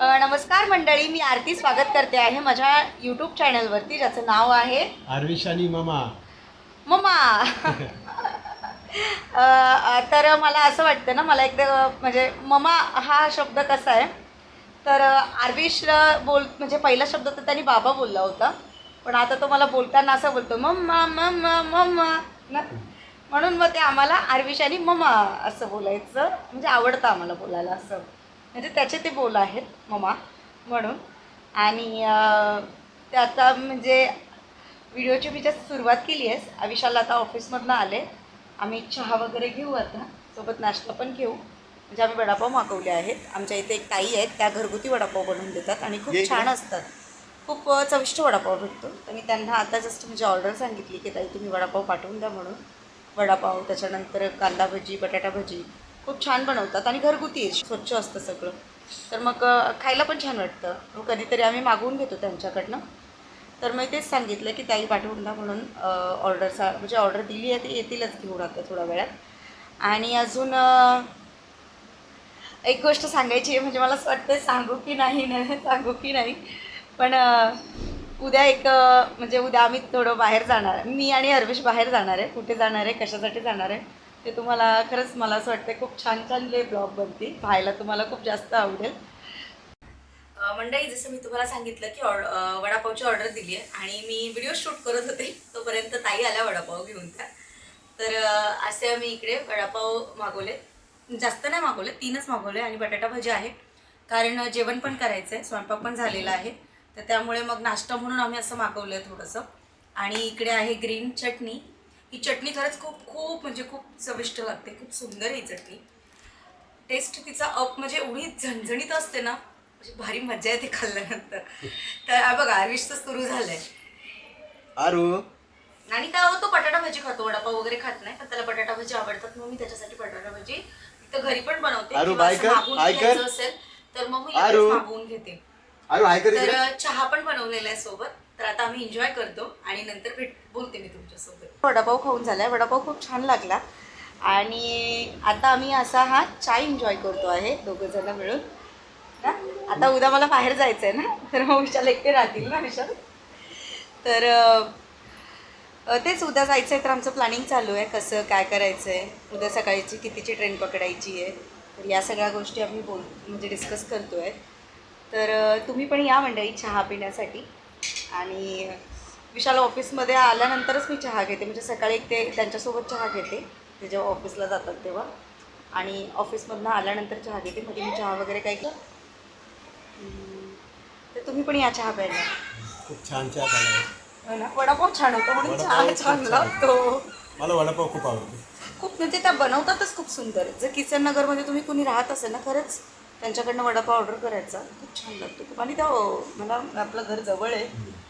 नमस्कार मंडळी मी आरती स्वागत करते आहे माझ्या यूट्यूब चॅनलवरती ज्याचं नाव आहे आरविश आणि मामा. अ, तर मला असं वाटतं ना मला एकदा म्हणजे ममा हा शब्द कसा आहे? तर आरविश बोल म्हणजे पहिला शब्द तर त्यांनी बाबा बोलला होता. पण आता तो मला बोलताना असं बोलतो मम्मा मम्मा मम्मा ना? म्हणून मग ते आम्हाला आरविश आणि ममा असं बोलायचं म्हणजे आवडतं आम्हाला बोलायला असं. म्हणजे त्याचे ते बोल आहेत ममा. म्हणून. आणि अ, ते आता म्हणजे व्हिडिओची मी जस्ट सुरुवात केली आहे. आविशाला आता ऑफिसमधनं आले. आम्ही चहा वगैरे घेऊ आता. सोबत नाश्ता पण घेऊ. म्हणजे आम्ही वडापाव मागवले आहेत. आमच्या इथे एक ताई आहेत. त्या घरगुती वडापाव बनवून देतात आणि खूप छान असतात. खूप चविष्ट वडापाव भेटतो. तर मी त्यांना आता जस्ट म्हणजे ऑर्डर सांगितली की ताई तुम्ही वडापाव पाठवून द्या म्हणून. वडापाव त्याच्यानंतर कांदा भजी बटाटा भजी खूप छान बनवतात आणि घरगुती आहे स्वच्छ असतं सगळं. तर मग खायला पण छान वाटतं. मग कधीतरी आम्ही मागवून घेतो त्यांच्याकडनं. तर मी तेच सांगितलं की ताई पाठवून द्या म्हणून ऑर्डरचा म्हणजे ऑर्डर दिली आहे ते येतीलच घेऊन आता थोड्या वेळात. आणि अजून एक गोष्ट सांगायची आहे म्हणजे मला असं वाटतं सांगू की नाही नाही सांगू की नाही. पण उद्या एक म्हणजे उद्या आम्ही थोडं बाहेर जाणार मी आणि अर्वेश बाहेर जाणार आहे. कुठे जाणार आहे? कशासाठी जाणार आहे? ते तुम्हाला खरंच मला असं वाटतं खूप छान छान ले ब्लॉग बनतील. पाहायला तुम्हाला खूप जास्त आवडेल. मंडई मंडळी जसं मी तुम्हाला सांगितलं की ऑर्ड वडापावची ऑर्डर दिली आहे आणि मी व्हिडिओ शूट करत होते तोपर्यंत ताई आल्या वडापाव घेऊन त्या. तर असे आम्ही इकडे वडापाव मागवले. जास्त नाही मागवले तीनच मागवले आणि बटाटा भजी आहे. कारण जेवण पण करायचं आहे स्वयंपाक पण झालेला आहे. तर त्यामुळे मग नाश्ता म्हणून आम्ही असं मागवलं आहे थोडंसं. आणि इकडे आहे ग्रीन चटणी. ही चटणी खरंच खूप खूप म्हणजे खूप चविष्ट लागते खूप सुंदर आहे ही चटणी. टेस्ट तिचा अप म्हणजे एवढी झणझणीत असते ना म्हणजे भारी मजा येते खाल्ल्यानंतर. तर हा बघा आविष तर सुरू झालंय. आरू. आणि काय होतो बटाटा भाजी खातो वडापाव वगैरे खात नाही पण त्याला बटाटा भाजी आवडतात मग मी त्याच्यासाठी बटाटा भाजी तर घरी पण बनवते. किंवा असं. घ्यायचं असेल तर मग मी लगेच. मागवून घेते. तर. चहा पण बनवलेला आहे सोबत. तर आता आम्ही एन्जॉय करतो आणि नंतर भेट बोलते मी तुमच्यासोबत. वडापाव खाऊन झालाय. वडापाव खूप छान लागला. आणि आता आम्ही असा हा चाय एन्जॉय करतो आहे दोघं जण मिळून. ना आता उद्या मला बाहेर जायचं आहे ना? तर मग विशाल एकटे राहतील ना विशाल? तर तेच उद्या जायचं आहे तर आमचं प्लॅनिंग चालू आहे कसं काय करायचं आहे उद्या सकाळची कितीची ट्रेन पकडायची आहे? तर या सगळ्या गोष्टी आम्ही बोल म्हणजे डिस्कस करतो आहे तर तुम्ही पण या मंडळी चहा पिण्यासाठी. आणि विशाल ऑफिसमध्ये आल्यानंतरच मी चहा घेते. म्हणजे सकाळी एक ते त्यांच्यासोबत चहा घेते. ते जेव्हा ऑफिसला जातात तेव्हा. आणि ऑफिसमधनं आल्यानंतर चहा घेते. मध्ये मी चहा वगैरे काही का तर तुम्ही पण या चहा प्यायला. खूप छान चहा झाला हो ना? वडापाव छान होतो. म्हणून चहा छान. लागतो. मला वडापाव खूप आवडतो. खूप म्हणजे त्या बनवतातच खूप सुंदर. जर किचन नगरमध्ये तुम्ही कुणी राहत असेल ना खरंच त्यांच्याकडनं वडापाव ऑर्डर करायचा. खूप छान लागतो खूप. आणि त्या मला आपलं घर जवळ आहे.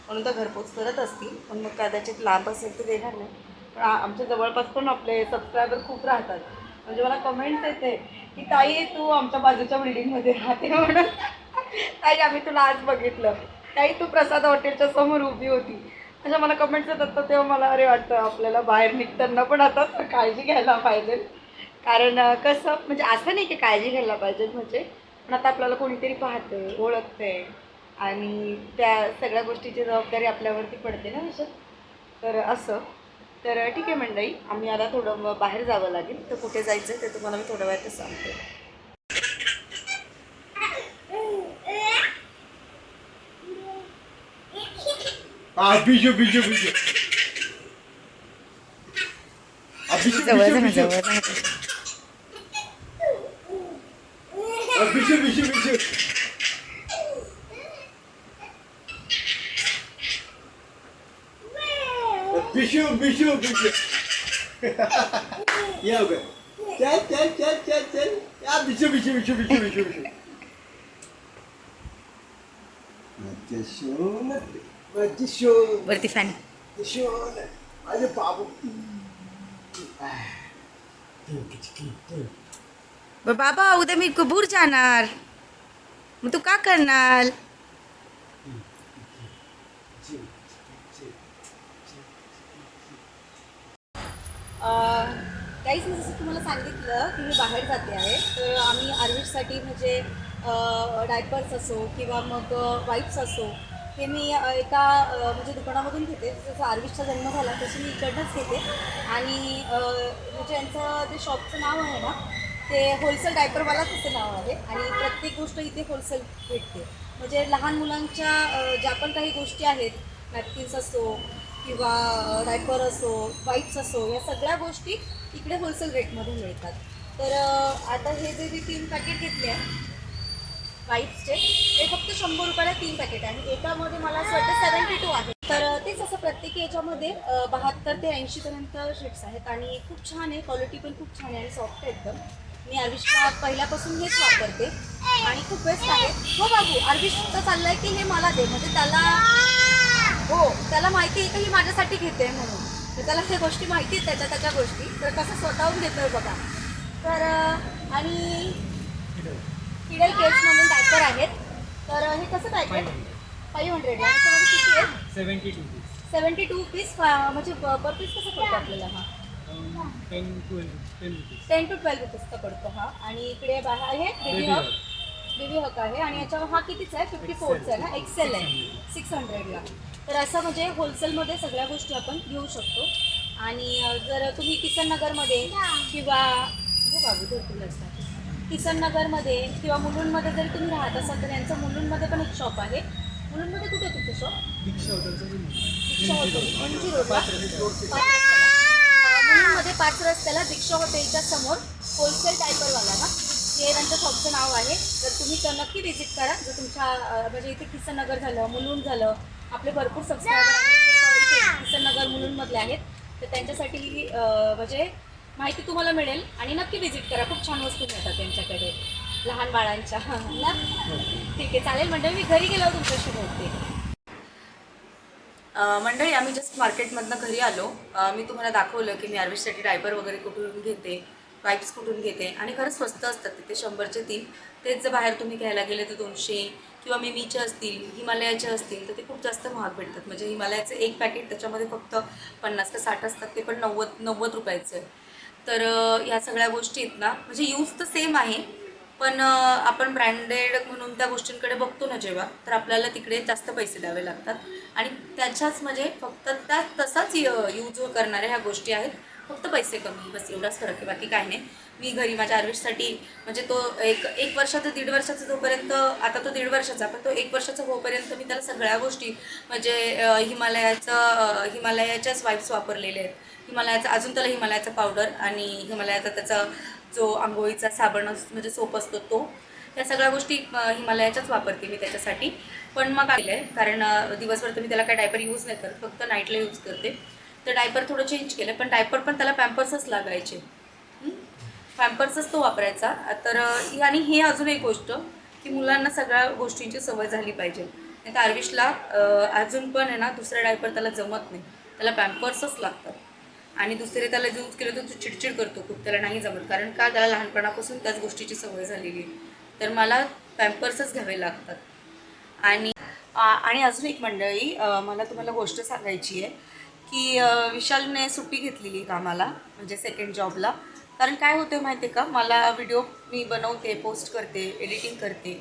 म्हणून त्या घरपोच करत असतील. पण मग कदाचित लांब असेल तर देणार नाही. पण आमच्या जवळपास पण आपले सबस्क्रायबर खूप राहतात. म्हणजे मला कमेंट्स येते की ताई तू आमच्या बाजूच्या बिल्डिंगमध्ये राहते म्हणून. ताई आम्ही तुला आज बघितलं. ताई तू प्रसाद हॉटेलच्या समोर उभी होती. अशा मला कमेंट्स येतात तर तेव्हा मला अरे वाटतं आपल्याला बाहेर निघताना पण आता काळजी घ्यायला पाहिजे. कारण कसं म्हणजे असं नाही की काळजी घ्यायला पाहिजे म्हणजे पण आता आपल्याला कोणीतरी पाहतंय ओळखतंय आणि त्या सगळ्या गोष्टीची जबाबदारी आपल्यावरती पडते ना विषय तर असं. तर ठीक आहे मंडळी आम्ही आता थोडं बाहेर जावं लागेल. तर कुठे जायचं ते तुम्हाला मी थोड्या वेळातच सांगते. आ, बिजू बिजू बिजू. आ, बिजू, बिजू, बिजू. आ, बिजू बिजू बिजू बिशू बिशू बिशू या उगा. चल चल चल चल चल या बिशू बिशू बिशू बिशू बिशू बिशू मज्जा शोन मज्जा शोन वरती फॅन शोन माझे बाबू बाबा उद्या मी कबूर जाणार. मग तू का करणार? काहीच मी जसं तुम्हाला सांगितलं की मी बाहेर जाते आहे तर आम्ही आर्विशसाठी म्हणजे डायपर्स असो किंवा मग वाईप्स असो हे मी एका म्हणजे दुकानामधून घेते. जसं आर्विशचा जन्म झाला तशी मी इकडनंच घेते. आणि म्हणजे यांचं जे शॉपचं नाव आहे ना ते होलसेल डायपरवालाच असं नाव आहे आणि प्रत्येक गोष्ट इथे होलसेल भेटते. म्हणजे लहान मुलांच्या ज्या पण काही गोष्टी आहेत नॅपकिन्स असो किंवा डायपर असो वाईप्स असो या सगळ्या गोष्टी इकडे होलसेल रेटमध्ये मिळतात. तर आता हे जे मी तीन पॅकेट घेतले आहे वाईप्सचे ते फक्त शंभर रुपयाला तीन पॅकेट आहे आणि एकामध्ये मला असं वाटतं सेवन्टी टू आहे. तर तेच असं प्रत्येकी याच्यामध्ये बहात्तर ते ऐंशीपर्यंत शेट्स आहेत आणि खूप छान आहे क्वालिटी पण खूप छान आहे आणि सॉफ्ट आहे एकदम. मी आर्विशला पहिल्यापासून हेच वापरते. आणि खूप बेस्ट आहे हो बाबू आर्विशचं चाललं आहे की हे मला दे म्हणजे त्याला हो त्याला माहिती आहे की ही माझ्यासाठी घेते म्हणून. तर त्याला त्या गोष्टी माहिती आहेत त्याच्या त्याच्या गोष्टी. तर कसं स्वतःहून घेतोय बघा. तर आणि किडल केस म्हणून डायपर आहेत. तर हे कसं पॅकेट फाईव्ह हंड्रेड किती आहे seventy two seventy two piece म्हणजे पर पीस कसं पडतो आपल्याला? हा. Ten twelve ten rupees ten two twelve रुपीजचा पडतो हा. आणि इकडे बाहेर आहे बेबी हक. बेबी हक आहे. आणि याच्यावर हा कितीचा आहे? फिफ्टी फोरचा आहे ना? एक्सेल आहे. सिक्स हंड्रेडला तर असं म्हणजे होलसेलमध्ये सगळ्या गोष्टी आपण घेऊ शकतो. आणि अ, जर तुम्ही किसन नगरमध्ये किंवा हो बाबू भरपूर असतात. किसन नगरमध्ये किंवा मुलुंडमध्ये जरी तुम्ही राहत असाल तर यांचं मुलुंडमध्ये पण एक शॉप आहे. मुलुंडमध्ये कुठे आहे तुमचं शॉप दीक्षा हॉटेलचं दीक्षा हॉटेल. एम जी रोडला? पाच रस्त्याला. अं, मध्ये पाच रस्त्याला दीक्षा हॉटेलच्या समोर होलसेल टायपरवाला ना? हे त्यांच्या शॉपचं नाव आहे. तर तुम्ही तर नक्की व्हिजिट करा. जर तुमच्या म्हणजे इथे किसन नगर झालं मुलुंड झालं आपले भरपूर सबस्क्रायबर आहेत जे किसन नगर मुलुंडमधले आहेत तर त्यांच्यासाठी म्हणजे माहिती तुम्हाला मिळेल. आणि नक्की व्हिजिट करा. खूप छान वस्तू मिळतात त्यांच्याकडे. लहान बाळांच्या ठीक आहे चालेल म्हणजे मी घरी गेल्यावर तुमच्याशी बोलते. मंडळी आम्ही जस्ट मार्केटमधनं घरी आलो. मी तुम्हाला दाखवलं की मी आर्विशसाठी डायपर वगैरे कुठून घेते वाईप्स कुठून घेते आणि खरंच स्वस्त असतात तिथे शंभरचे तीन. तेच जर बाहेर तुम्ही घ्यायला गेले तर दोनशे किंवा मिमीचे असतील हिमालयाचे असतील तर ते खूप जास्त महाग भेटतात. म्हणजे हिमालयाचं एक पॅकेट त्याच्यामध्ये फक्त पन्नास का साठ असतात ते पण नव्वद नव्वद रुपयाचं. आहे तर ह्या सगळ्या गोष्टी आहेत ना म्हणजे यूज तर सेम आहे पण आपण ब्रँडेड म्हणून त्या गोष्टींकडे बघतो ना जेव्हा तर आपल्याला तिकडे जास्त पैसे द्यावे लागतात. आणि त्याच्याच म्हणजे फक्त त्या तसाच यूज करणाऱ्या ह्या गोष्टी आहेत. फक्त पैसे कमी बस एवढाच फरक आहे बाकी काय नाही. मी घरी माझ्या आर्विशसाठी म्हणजे तो एक एक वर्षाचा दीड वर्षाचा जोपर्यंत आता तो दीड वर्षाचा पण तो एक वर्षाचा होईपर्यंत मी त्याला सगळ्या गोष्टी म्हणजे हिमालयाचं हिमालयाच्याच वाईप्स वापरलेले आहेत. हिमालयाचा अजून त्याला हिमालयाचा पावडर आणि हिमालयाचा त्याचा जो आंघोळीचा साबण असतो म्हणजे सोप असतो तो या सगळ्या गोष्टी हिमालयाच्याच वापरते मी त्याच्यासाठी. पण मग आलेलं आहे कारण दिवसभर तर मी त्याला काय डायपर यूज नाही करत फक्त नाईटला यूज करते. तर डायपर थोडं चेंज केलं पण डायपर पण त्याला पॅम्पर्सच लागायचे. पॅम्पर्सच तो वापरायचा. तर आणि हे अजून एक गोष्ट की मुलांना सगळ्या गोष्टींची सवय झाली पाहिजे. नाही तर आर्विशला अजून पण आहे ना दुसरा डायपर त्याला जमत नाही. त्याला पॅम्पर्सच लागतात. आणि दुसरे त्याला यूज केलं तर तो चिडचिड करतो खूप. त्याला नाही जमत. कारण का त्याला लहानपणापासून त्याच गोष्टीची सवय झालेली आहे. तर मला पॅम्पर्सच घ्यावे लागतात. आणि आणि अजून एक मंडळी मला तुम्हाला गोष्ट सांगायची आहे. की विशालने सुट्टी घेतलेली कामाला म्हणजे सेकंड जॉबला कारण काय होतं माहिती आहे का? मला व्हिडिओ मी बनवते पोस्ट करते एडिटिंग करते.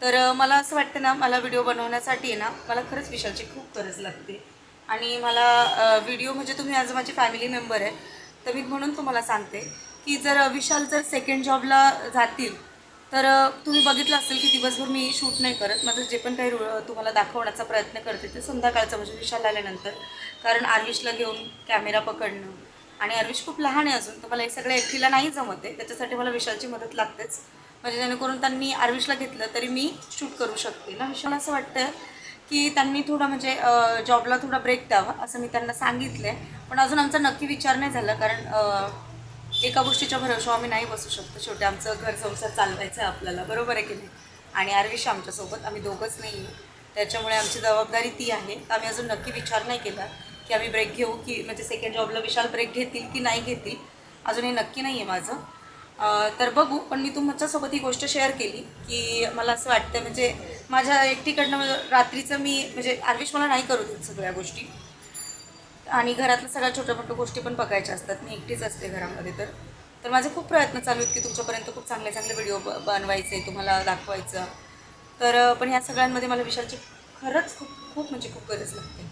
तर मला असं वाटतं ना मला व्हिडिओ बनवण्यासाठी आहे ना मला खरंच विशालची खूप गरज लागते. आणि मला व्हिडिओ म्हणजे तुम्ही आज माझे फॅमिली मेंबर आहे तर मी म्हणून तुम्हाला सांगते की जर विशाल जर सेकंड जॉबला जातील तर तुम्ही बघितलं असेल की दिवसभर मी शूट नाही करत. माझं जे पण काही तुम्हाला दाखवण्याचा प्रयत्न करते ते संध्याकाळचा म्हणजे विशाल आल्यानंतर. कारण आर्विशला घेऊन कॅमेरा पकडणं. आणि आर्विश खूप लहान आहे अजून तर मला हे सगळ्या एकटीला नाही जमत आहे. त्याच्यासाठी मला विशालची मदत लागतेच. म्हणजे जेणेकरून त्यांनी आर्विशला घेतलं तरी मी शूट करू शकते. ना विशाल असं वाटतं की त्यांनी थोडं म्हणजे जॉबला थोडा ब्रेक द्यावा असं मी त्यांना सांगितलं आहे पण अजून आमचा नक्की विचार नाही झाला कारण एका गोष्टीच्या भरोशावर आम्ही नाही बसू शकतो. शेवटी आमचं घर संसार चालवायचं आहे आपल्याला. बरोबर आहे की नाही? आणि आर्विश आमच्यासोबत आम्ही दोघंच नाही आहे त्याच्यामुळे आमची जबाबदारी ती आहे. आम्ही अजून नक्की विचार नाही केला की आम्ही ब्रेक घेऊ की म्हणजे सेकंड जॉबला विशाल ब्रेक घेतील की नाही घेतील. अजून हे नक्की नाही आहे माझं तर बघू पण मी तुमच्यासोबत ही गोष्ट शेअर केली की मला असं वाटतं म्हणजे माझ्या एकटीकडनं रात्रीचं मी म्हणजे आर्विश मला नाही करू देत सगळ्या गोष्टी. आणि घरातल्या सगळ्या छोट्या मोठ्या गोष्टी पण बघायच्या असतात. मी एकटीच असते घरामध्ये तर. तर माझे खूप प्रयत्न चालू आहेत की तुमच्यापर्यंत खूप चांगले चांगले व्हिडिओ ब बनवायचे तुम्हाला दाखवायचं. तर पण ह्या सगळ्यांमध्ये मला विशालची खरंच खूप खूप म्हणजे खूप गरज लागते.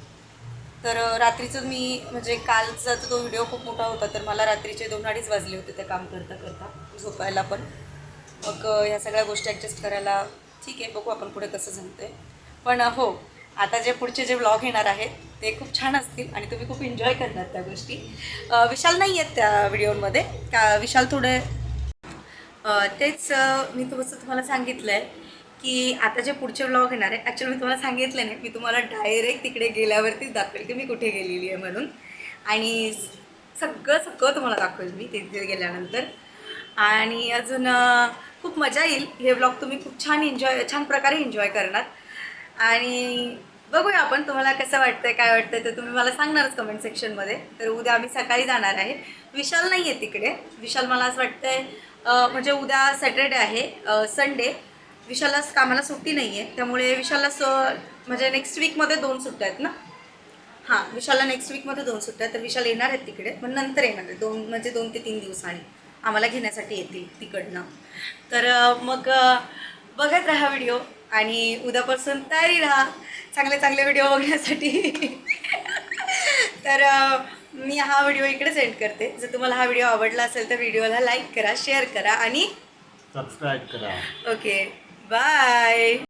तर रात्रीचं मी म्हणजे कालचा तो व्हिडिओ खूप मोठा होता तर मला रात्रीचे दोन अडीच वाजले होते ते काम करता करता झोपायला पण. मग ह्या सगळ्या गोष्टी ॲडजस्ट करायला ठीक आहे बघू आपण पुढे कसं जमते पण हो आता जे पुढचे जे व्लॉग येणार आहेत ते खूप छान असतील आणि तुम्ही खूप एन्जॉय करणार त्या गोष्टी. विशाल नाही आहेत त्या व्हिडिओमध्ये. का विशाल थोडे तेच मी थोडंसं तुम्हाला सांगितलं आहे की आता जे पुढचे व्लॉग येणार आहे ॲक्च्युली मी तुम्हाला सांगितलं नाही मी तुम्हाला डायरेक्ट तिकडे गेल्यावरतीच दाखवेल की मी कुठे गेलेली आहे म्हणून. आणि सगळं सगळं तुम्हाला दाखवेल मी तिथे गेल्यानंतर. आणि अजून खूप मजा येईल. हे व्लॉग तुम्ही खूप छान एन्जॉय छान प्रकारे एन्जॉय करणार. आणि बघूया आपण तुम्हाला कसं वाटतंय काय वाटतंय तर तुम्ही मला सांगणारच कमेंट सेक्शनमध्ये तर उद्या आम्ही सकाळी जाणार आहे. विशाल नाही आहे तिकडे. विशाल मला असं वाटतंय म्हणजे उद्या सॅटर्डे आहे संडे विशालला कामाला सुट्टी नाही आहे त्यामुळे विशालला स म्हणजे नेक्स्ट वीकमध्ये दोन सुट्ट्या आहेत ना? हां विशालला नेक्स्ट वीकमध्ये दोन सुट्ट्या आहेत. तर विशाल येणार आहेत तिकडे. पण नंतर येणार आहे. दोन म्हणजे दोन ते तीन दिवसांनी. आम्हाला घेण्यासाठी येतील तिकडनं. तर मग बघत राहा व्हिडिओ. आणि उद्यापासून तयारी राहा. चांगले चांगले व्हिडिओ बघण्यासाठी. तर मी हा व्हिडिओ इकडेच एंड करते. जर तुम्हाला हा व्हिडिओ आवडला असेल तर व्हिडिओला लाईक करा शेअर करा आणि सबस्क्राईब करा. Okay bye